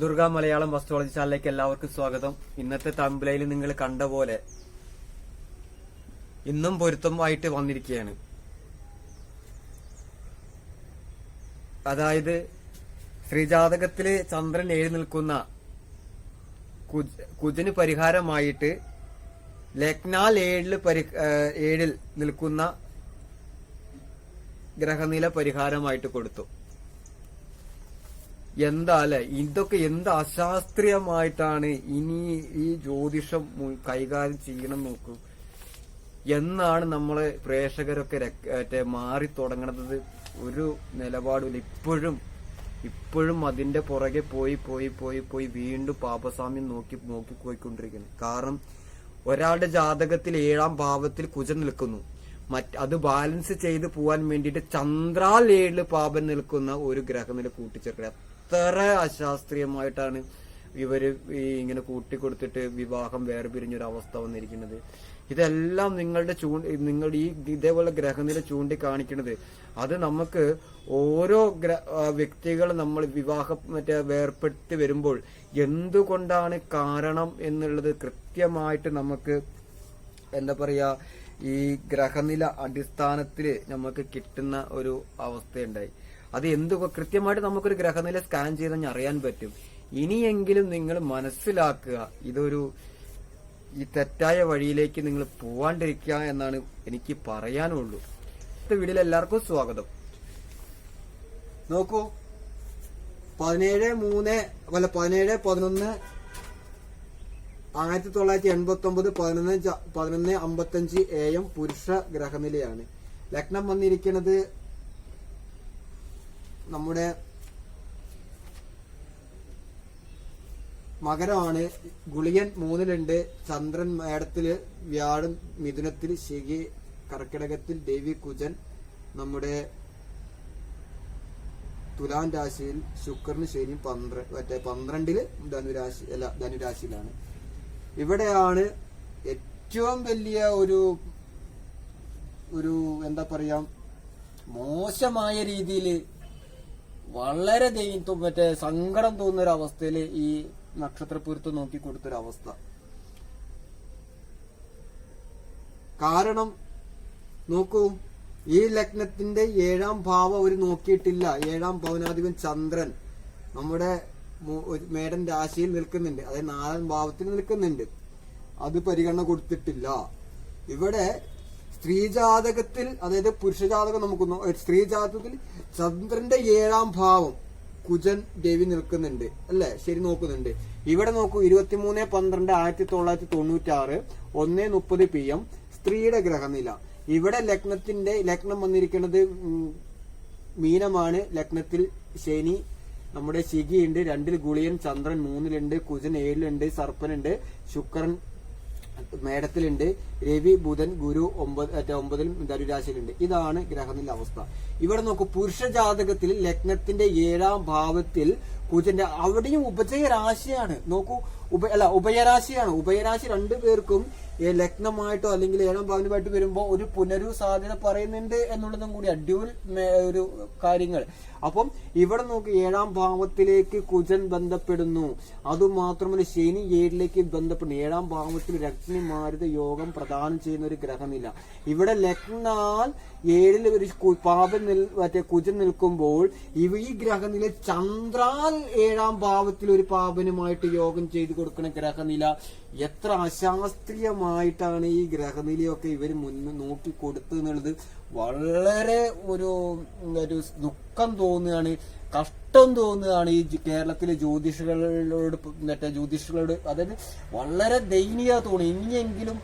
ദുർഗ മലയാളം വസ്ത്രോളജി ചാനലിലേക്ക് എല്ലാവർക്കും സ്വാഗതം. ഇന്നത്തെ തമ്പിലയിൽ നിങ്ങൾ കണ്ട പോലെ ഇന്നും പൊരുത്തമായിട്ട് വന്നിരിക്കുകയാണ്. അതായത് ശ്രീജാതകത്തിൽ ചന്ദ്രൻ എഴുതി നിൽക്കുന്ന കുജ- കുജന് പരിഹാരമായിട്ട് ലഗ്നാൽ ഏഴിൽ പരി ഏഴിൽ നിൽക്കുന്ന ഗ്രഹനില പരിഹാരമായിട്ട് കൊടുത്തു. എന്താ അല്ലെ ഇതൊക്കെ എന്ത് അശാസ്ത്രീയമായിട്ടാണ് ഇനി ഈ ജ്യോതിഷം കൈകാര്യം ചെയ്യണം നോക്കൂ. എന്നാണ് നമ്മളെ പ്രേക്ഷകരൊക്കെ മാറി തുടങ്ങണത് ഒരു നിലപാടില്ല. ഇപ്പോഴും ഇപ്പോഴും അതിന്റെ പുറകെ പോയി പോയി പോയി പോയി വീണ്ടും പാപസ്വാമി നോക്കി നോക്കി പോയിക്കൊണ്ടിരിക്കുന്നു. കാരണം ഒരാളുടെ ജാതകത്തിൽ ഏഴാം ഭാവത്തിൽ കുജൻ നിൽക്കുന്നു. മറ്റ് അത് ബാലൻസ് ചെയ്ത് പോവാൻ വേണ്ടിയിട്ട് ചന്ദ്രാൽ ഏഴിൽ പാപം നിൽക്കുന്ന ഒരു ഗ്രഹനില കൂട്ടിച്ചേർക്കുക. എത്ര അശാസ്ത്രീയമായിട്ടാണ് ഈ ഇങ്ങനെ കൂട്ടിക്കൊടുത്തിട്ട് വിവാഹം വേർപിരിഞ്ഞൊരു അവസ്ഥ വന്നിരിക്കുന്നത്. ഇതെല്ലാം നിങ്ങളുടെ ചൂ നിങ്ങൾ ഈ ഇതേപോലെ ഗ്രഹനില ചൂണ്ടിക്കാണിക്കുന്നത് അത് നമുക്ക് ഓരോ വ്യക്തികൾ നമ്മൾ വിവാഹം മറ്റേ വേർപ്പെടുത്തി വരുമ്പോൾ എന്തുകൊണ്ടാണ് കാരണം എന്നുള്ളത് കൃത്യമായിട്ട് നമുക്ക് എന്താ പറയാ ഈ ഗ്രഹനില അടിസ്ഥാനത്തിൽ നമുക്ക് കിട്ടുന്ന ഒരു അവസ്ഥയുണ്ടായി. അത് എന്തു കൃത്യമായിട്ട് നമുക്കൊരു ഗ്രഹനില സ്കാൻ ചെയ്ത് അറിയാൻ പറ്റും. ഇനിയെങ്കിലും നിങ്ങൾ മനസ്സിലാക്കുക ഇതൊരു ഈ തെറ്റായ വഴിയിലേക്ക് നിങ്ങൾ പോവാണ്ടിരിക്കുക എന്നാണ് എനിക്ക് പറയാനുള്ളൂ. ഇന്നത്തെ വീഡിയോയിൽ എല്ലാവർക്കും സ്വാഗതം. നോക്കൂ. പതിനേഴ് മൂന്ന് അല്ല പതിനേഴ് പതിനൊന്ന് ആയിരത്തി തൊള്ളായിരത്തി എൺപത്തി ഒമ്പത് പതിനൊന്ന് പതിനൊന്ന് പതിനൊന്ന് അമ്പത്തഞ്ച് എ എം പുരുഷ ഗ്രഹനിലയാണ്. ലഗ്നം വന്നിരിക്കുന്നത് നമ്മുടെ മകരമാണ് ഗുളിയൻ മൂന്നിലുണ്ട്. ചന്ദ്രൻ മേടത്തിൽ വ്യാഴം മിഥുനത്തിൽ ശിഖി കർക്കിടകത്തിൽ ദേവി കുജൻ നമ്മുടെ തുലാം രാശിയിൽ ശുക്രന് ശനി പന്ത്രണ്ട് മറ്റേ പന്ത്രണ്ടിൽ ധനുരാശി അല്ല ധനുരാശിയിലാണ്. ഇവിടെയാണ് ഏറ്റവും വലിയ ഒരു ഒരു എന്താ പറയാ മോശമായ രീതിയിൽ വളരെ ദൈവം മറ്റേ സങ്കടം തോന്നുന്ന ഒരു അവസ്ഥയിൽ ഈ നക്ഷത്രപ്പുരത്ത് നോക്കി കൊടുത്തൊരു അവസ്ഥ കാരണം നോക്കൂ ഈ ലഗ്നത്തിന്റെ ഏഴാം ഭാവം അവർ നോക്കിയിട്ടില്ല. ഏഴാം ഭവനാധിപൻ ചന്ദ്രൻ നമ്മുടെ മേടൻ രാശിയിൽ നിൽക്കുന്നുണ്ട്. അതായത് നാലാം ഭാവത്തിൽ നിൽക്കുന്നുണ്ട്. അത് പരിഗണന കൊടുത്തിട്ടില്ല. ഇവിടെ സ്ത്രീജാതകത്തിൽ അതായത് പുരുഷജാതകം നമുക്ക് സ്ത്രീ സ്ത്രീജാതകത്തിൽ ചന്ദ്രന്റെ ഏഴാം ഭാവം കുജൻ ദേവി നിൽക്കുന്നുണ്ട്. അല്ലെ? ശരി നോക്കുന്നുണ്ട്. ഇവിടെ നോക്കൂ ഇരുപത്തിമൂന്ന് പന്ത്രണ്ട് ആയിരത്തി തൊള്ളായിരത്തി തൊണ്ണൂറ്റി ആറ് ഒന്ന് മുപ്പത് പി എം സ്ത്രീയുടെ ഗ്രഹനില. ഇവിടെ ലഗ്നത്തിന്റെ ലഗ്നം വന്നിരിക്കുന്നത് മീനമാണ്. ലഗ്നത്തിൽ ശനി നമ്മുടെ ശിഖിയുണ്ട്. രണ്ടിൽ ഗുളിയൻ ചന്ദ്രൻ മൂന്നിലുണ്ട് കുജൻ ഏഴിലുണ്ട് സർപ്പനുണ്ട് ശുക്രൻ മേടത്തിലുണ്ട്. രവി ബുധൻ ഗുരു ഒമ്പത് ഒമ്പതിലും ധനുരാശിയിലുണ്ട്. ഇതാണ് ഗ്രഹനില അവസ്ഥ. ഇവിടെ നോക്കൂ പുരുഷ ജാതകത്തിൽ ലഗ്നത്തിന്റെ ഏഴാം ഭാവത്തിൽ കുജന്റെ അവിടെയും ഉപജയ രാശിയാണ് നോക്കൂ ഉപ അല്ല ഉഭയരാശിയാണ്. ഉഭയരാശി രണ്ടു പേർക്കും ലഗ്നമായിട്ടോ അല്ലെങ്കിൽ ഏഴാം ഭാവനുമായിട്ട് വരുമ്പോൾ ഒരു പുനരു സാധ്യത പറയുന്നുണ്ട് എന്നുള്ളതും കൂടി അഡ്യൂൽ ഒരു കാര്യങ്ങൾ. അപ്പം ഇവിടെ നോക്കി ഏഴാം ഭാവത്തിലേക്ക് കുജൻ ബന്ധപ്പെടുന്നു. അതുമാത്രമല്ല ശനി ഏഴിലേക്ക് ബന്ധപ്പെടുന്നു. ഏഴാം ഭാവത്തിൽ രഗ്നി മാരുത യോഗം പ്രദാനം ചെയ്യുന്ന ഒരു ഗ്രഹമില്ല ഇവിടെ ലഗ്നാൽ ഏഴിൽ ഒരു പാപം നിൽ മറ്റേ കുജൻ നിൽക്കുമ്പോൾ ഇവ ഈ ഗ്രഹനില ചന്ദ്രാൽ ഏഴാം ഭാവത്തിൽ ഒരു പാപനുമായിട്ട് യോഗം ചെയ്തു കൊടുക്കുന്ന ഗ്രഹനില. എത്ര അശാസ്ത്രീയമായിട്ടാണ് ഈ ഗ്രഹനിലയൊക്കെ ഇവർ മുന്ന് നോക്കി കൊടുത്തു എന്നുള്ളത് വളരെ ഒരു ഒരു ദുഃഖം തോന്നുകയാണ്. കഷ്ടം തോന്നുകയാണ് ഈ കേരളത്തിലെ ജ്യോതിഷികളോട് മറ്റേ ജ്യോതിഷികളോട്. അതായത് വളരെ ദയനീയ തോന്നി ഇനിയെങ്കിലും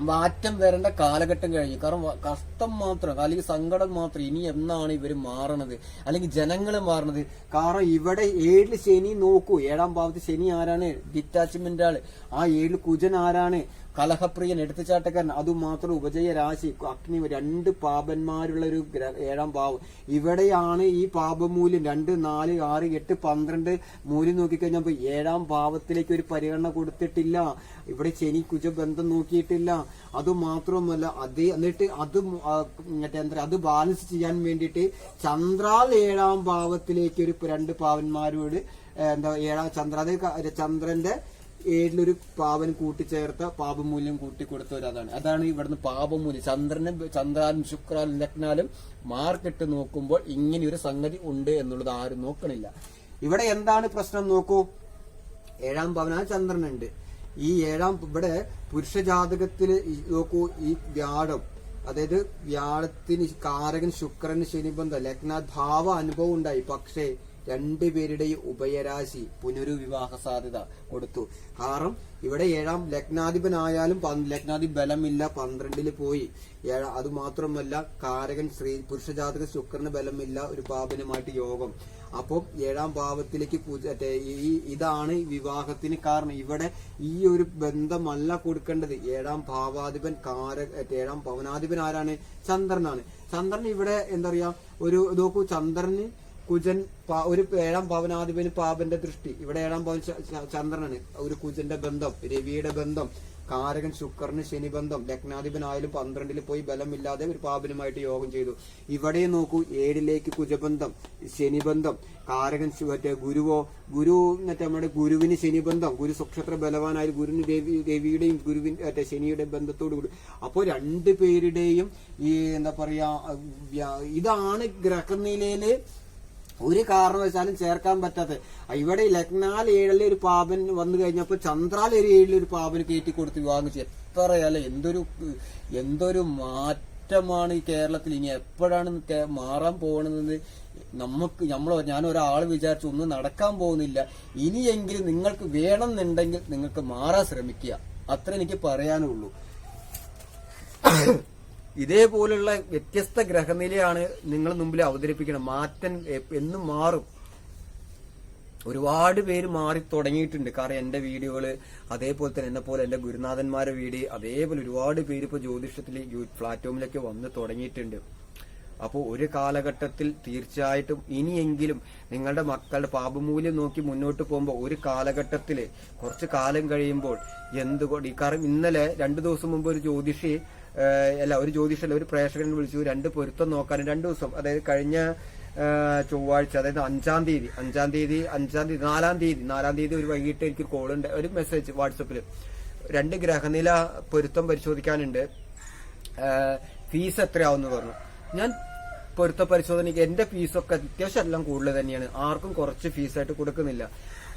മാറ്റം വരേണ്ട കാലഘട്ടം കഴിഞ്ഞു. കാരണം കഷ്ടം മാത്രം അല്ലെങ്കിൽ സങ്കടം മാത്രം ഇനി എന്നാണ് ഇവർ മാറണത്. അല്ലെങ്കിൽ ജനങ്ങൾ മാറണത്. കാരണം ഇവിടെ ഏഴിൽ ശനി നോക്കൂ. ഏഴാം ഭാവത്ത് ശനി ആരാണ്? ഡിറ്റാച്ച്മെന്റ് ആൾ. ആ ഏഴിൽ കുജൻ ആരാണ്? കലഹപ്രിയൻ എടുത്തുചാട്ടക്കാരൻ അതുമാത്രം ഉപജയ രാശി അഗ്നി രണ്ട് പാപന്മാരുള്ള ഒരു ഏഴാം ഭാവം. ഇവിടെയാണ് ഈ പാപമൂല്യം രണ്ട് നാല് ആറ് എട്ട് പന്ത്രണ്ട് മൂല്യം നോക്കിക്കഴിഞ്ഞപ്പോ ഏഴാം ഭാവത്തിലേക്ക് ഒരു പരിഗണന കൊടുത്തിട്ടില്ല. ഇവിടെ ശനി കുജ ബന്ധം നോക്കിയിട്ടില്ല. അത് മാത്രമല്ല അതേ എന്നിട്ട് അത് എന്താ അത് ബാലൻസ് ചെയ്യാൻ വേണ്ടിയിട്ട് ചന്ദ്രാൽ ഏഴാം ഭാവത്തിലേക്ക് ഒരു രണ്ട് പാവന്മാരോട് എന്താ ഏഴാം ചന്ദ്ര ചന്ദ്രന്റെ ഏഴിലൊരു പാവൻ കൂട്ടിച്ചേർത്ത പാപമൂല്യം കൂട്ടിക്കൊടുത്ത ഒരു അതാണ്. അതാണ് ഇവിടുന്ന് പാപമൂല്യം. ചന്ദ്രനും ചന്ദ്രാലും ശുക്രാലും ലഗ്നാലും മാർക്കിട്ട് നോക്കുമ്പോൾ ഇങ്ങനെ ഒരു സംഗതി ഉണ്ട് എന്നുള്ളത് ആരും നോക്കണില്ല. ഇവിടെ എന്താണ് പ്രശ്നം നോക്കൂ? ഏഴാം ഭവന ചന്ദ്രനുണ്ട്. ഈ ഏഴാം ഇവിടെ പുരുഷ ജാതകത്തിൽ നോക്കൂ ഈ വ്യാഴം അതായത് വ്യാഴത്തിന് കാരകൻ ശുക്രന് ശനിബന്ധം ലഗ്നാഭാവ അനുഭവം ഉണ്ടായി. പക്ഷേ രണ്ടുപേരുടെയും ഉഭയരാശി പുനരുവിവാഹ സാധ്യത കൊടുത്തു. കാരണം ഇവിടെ ഏഴാം ലഗ്നാധിപനായാലും ലഗ്നാധി ബലമില്ല പന്ത്രണ്ടിൽ പോയി. ഏഴ അത് മാത്രമല്ല കാരകൻ ശ്രീ പുരുഷജാതക ശുക്രന് ബലമില്ല ഒരു പാപനുമായിട്ട് യോഗം. അപ്പം ഏഴാം ഭാവത്തിലേക്ക് ഈ ഇതാണ് വിവാഹത്തിന് കാരണം. ഇവിടെ ഈ ഒരു ബന്ധമല്ല കൊടുക്കേണ്ടത്. ഏഴാം ഭാവാധിപൻ കാര ഏഴാം ഭവനാധിപൻ ആരാണ്? ചന്ദ്രനാണ്. ചന്ദ്രൻ ഇവിടെ എന്താ പറയാ? ഒരു നോക്കൂ ചന്ദ്രന് കുജൻ ഒരു ഏഴാം പവനാധിപന് പാപന്റെ ദൃഷ്ടി. ഇവിടെ ഏഴാം പവൻ ചന്ദ്രനാണ്. ഒരു കുജന്റെ ബന്ധം രവിയുടെ ബന്ധം കാരകൻ ശുക്രന് ശനി ബന്ധം ലഗ്നാധിപനായാലും പന്ത്രണ്ടിൽ പോയി ബലമില്ലാതെ ഒരു പാപനുമായിട്ട് യോഗം ചെയ്തു. ഇവിടെ നോക്കൂ ഏഴിലേക്ക് കുജബന്ധം ശനിബന്ധം കാരകൻ മറ്റേ ഗുരുവോ ഗുരു മറ്റേ നമ്മുടെ ഗുരുവിന് ശനിബന്ധം ഗുരു സുക്ഷത്ര ബലവാനായാലും ഗുരുവിന് ദേവി ദേവിയുടെയും മറ്റേ ശനിയുടെ ബന്ധത്തോടു കൂടി. അപ്പോൾ രണ്ടു പേരുടെയും ഈ എന്താ പറയാ ഇതാണ് ഗ്രഹനിലയിൽ ഒരു കാരണവശാലും ചേർക്കാൻ പറ്റാത്ത. ഇവിടെ ലഗ്നാൽ ഏഴിലെ ഒരു പാപൻ വന്നു കഴിഞ്ഞപ്പോൾ ചന്ദ്രാൽ ഒരു ഏഴിലെ ഒരു പാപന് കയറ്റി കൊടുത്ത് വിവാഹം എത്ര അല്ല എന്തൊരു എന്തൊരു മാറ്റമാണ് ഈ കേരളത്തിൽ ഇനി എപ്പോഴാണ് മാറാൻ പോകുന്നത് നമുക്ക് നമ്മൾ ഞാൻ ഒരാൾ വിചാരിച്ചു ഒന്നും നടക്കാൻ പോകുന്നില്ല. ഇനിയെങ്കിലും നിങ്ങൾക്ക് വേണമെന്നുണ്ടെങ്കിൽ നിങ്ങൾക്ക് മാറാൻ ശ്രമിക്കുക. അത്ര എനിക്ക് പറയാനുള്ളൂ. ഇതേപോലുള്ള വ്യത്യസ്ത ഗ്രഹനിലയാണ് നിങ്ങൾ മുമ്പിൽ അവതരിപ്പിക്കണം മാറ്റം എന്നും മാറും. ഒരുപാട് പേര് മാറി തുടങ്ങിയിട്ടുണ്ട്. കാരണം എന്റെ വീഡിയോകൾ അതേപോലെ തന്നെ എന്നെ പോലെ എന്റെ ഗുരുനാഥന്മാരുടെ വീഡിയോ അതേപോലെ ഒരുപാട് പേര് ഇപ്പൊ ജ്യോതിഷത്തിൽ പ്ലാറ്റ്ഫോമിലൊക്കെ വന്ന് തുടങ്ങിയിട്ടുണ്ട്. അപ്പോൾ ഒരു കാലഘട്ടത്തിൽ തീർച്ചയായിട്ടും ഇനിയെങ്കിലും നിങ്ങളുടെ മക്കളുടെ പാപമൂല്യം നോക്കി മുന്നോട്ട് പോകുമ്പോൾ ഒരു കാലഘട്ടത്തിൽ കുറച്ച് കാലം കഴിയുമ്പോൾ എന്തുകൊണ്ട് ഈ കാരണം ഇന്നലെ രണ്ടു ദിവസം മുമ്പ് ഒരു ജ്യോതിഷി അല്ല ഒരു ജ്യോതിഷല്ല ഒരു പ്രേക്ഷകൻ വിളിച്ചു രണ്ട് പൊരുത്തം നോക്കാൻ രണ്ട് ദിവസം അതായത് കഴിഞ്ഞ ചൊവ്വാഴ്ച അതായത് അഞ്ചാം തീയതി അഞ്ചാം തീയതി അഞ്ചാം തീയതി നാലാം തീയതി നാലാം തീയതി ഒരു വൈകിട്ട് എനിക്ക് കോൾ ഉണ്ട് ഒരു മെസ്സേജ് വാട്സപ്പിൽ രണ്ട് ഗ്രഹനില പൊരുത്തം പരിശോധിക്കാനുണ്ട്. ഫീസ് എത്രയാവുമെന്ന് പറഞ്ഞു. ഞാൻ പൊരുത്ത പരിശോധനയ്ക്ക് എന്റെ ഫീസൊക്കെ അത്യാവശ്യം എല്ലാം കൂടുതൽ തന്നെയാണ്. ആർക്കും കുറച്ച് ഫീസായിട്ട് കൊടുക്കുന്നില്ല.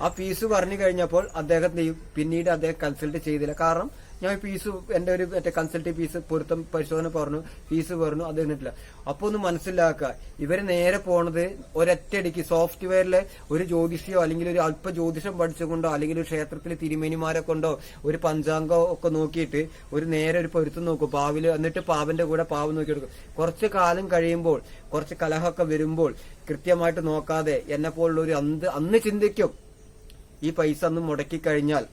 ആ ഫീസ് പറഞ്ഞു കഴിഞ്ഞപ്പോൾ അദ്ദേഹം പിന്നീട് അദ്ദേഹം കൺസൾട്ട് ചെയ്തില്ല. കാരണം ഞാൻ ഫീസ് എന്റെ ഒരു മറ്റേ കൺസൾട്ടി ഫീസ് പൊരുത്തം പരിശോധന പറഞ്ഞു ഫീസ് പറഞ്ഞു അത് കഴിഞ്ഞിട്ടില്ല. അപ്പൊ ഒന്ന് മനസ്സിലാക്കുക ഇവർ നേരെ പോണത് ഒരൊറ്റടിക്ക് സോഫ്റ്റ്വെയറിലെ ഒരു ജ്യോതിഷിയോ അല്ലെങ്കിൽ ഒരു അല്പ ജ്യോതിഷം പഠിച്ചുകൊണ്ടോ അല്ലെങ്കിൽ ഒരു ക്ഷേത്രത്തിലെ തിരുമേനിമാരെ കൊണ്ടോ ഒരു പഞ്ചാംഗോ ഒക്കെ നോക്കിയിട്ട് ഒരു നേരെ ഒരു പൊരുത്തം നോക്കും. പാവിൽ എന്നിട്ട് പാവന്റെ കൂടെ പാവ് നോക്കി എടുക്കും. കുറച്ച് കാലം കഴിയുമ്പോൾ കുറച്ച് കലഹമൊക്കെ വരുമ്പോൾ കൃത്യമായിട്ട് നോക്കാതെ എന്നെ പോലുള്ള ഒരു അന്ത് അന്ന് ചിന്തിക്കും. ഈ പൈസ അന്ന് മുടക്കി കഴിഞ്ഞാൽ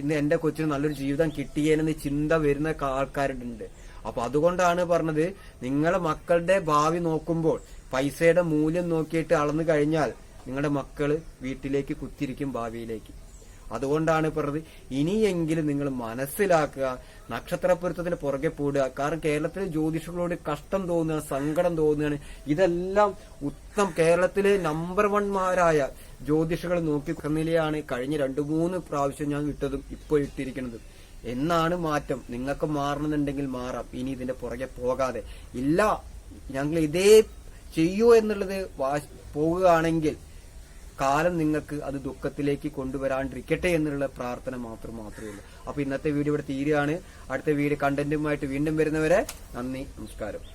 ഇന്ന് എന്റെ കൊച്ചിന് നല്ലൊരു ജീവിതം കിട്ടിയേനെന്ന് ചിന്ത വരുന്ന ആൾക്കാരുണ്ട്. അപ്പൊ അതുകൊണ്ടാണ് പറഞ്ഞത് നിങ്ങളെ മക്കളുടെ ഭാവി നോക്കുമ്പോൾ പൈസയുടെ മൂല്യം നോക്കിയിട്ട് അളന്നു കഴിഞ്ഞാൽ നിങ്ങളുടെ മക്കൾ വീട്ടിലേക്ക് കുത്തിരിക്കും ഭാവിയിലേക്ക്. അതുകൊണ്ടാണ് പറഞ്ഞത് ഇനിയെങ്കിലും നിങ്ങൾ മനസ്സിലാക്കുക നക്ഷത്രപ്പൊരുത്തത്തിന് പുറകെ പോടുക. കാരണം കേരളത്തിലെ ജ്യോതിഷങ്ങളോട് കഷ്ടം തോന്നുകയാണ് സങ്കടം തോന്നുകയാണ്. ഇതെല്ലാം ഉത്തം കേരളത്തിലെ നമ്പർ വൺമാരായ ജ്യോതിഷകൾ നോക്കി നിലയാണ് കഴിഞ്ഞ രണ്ടു മൂന്ന് പ്രാവശ്യം ഞാൻ ഇട്ടതും ഇപ്പോൾ ഇട്ടിരിക്കുന്നതും. എന്നാണ് മാറ്റം. നിങ്ങൾക്ക് മാറണമെന്നുണ്ടെങ്കിൽ മാറാം. ഇനി ഇതിന്റെ പുറകെ പോകാതെ. ഇല്ല ഞങ്ങൾ ഇതേ ചെയ്യൂ എന്നുള്ളത് പോകുകയാണെങ്കിൽ കാലം നിങ്ങൾക്ക് അത് ദുഃഖത്തിലേക്ക് കൊണ്ടുവരാണ്ടിരിക്കട്ടെ എന്നുള്ള പ്രാർത്ഥന മാത്രം മാത്രമേ ഉള്ളൂ. അപ്പൊ ഇന്നത്തെ വീഡിയോ ഇവിടെ തീരുകയാണ്. അടുത്ത വീഡിയോ കണ്ടന്റുമായിട്ട് വീണ്ടും വരുന്നവരെ നന്ദി നമസ്കാരം.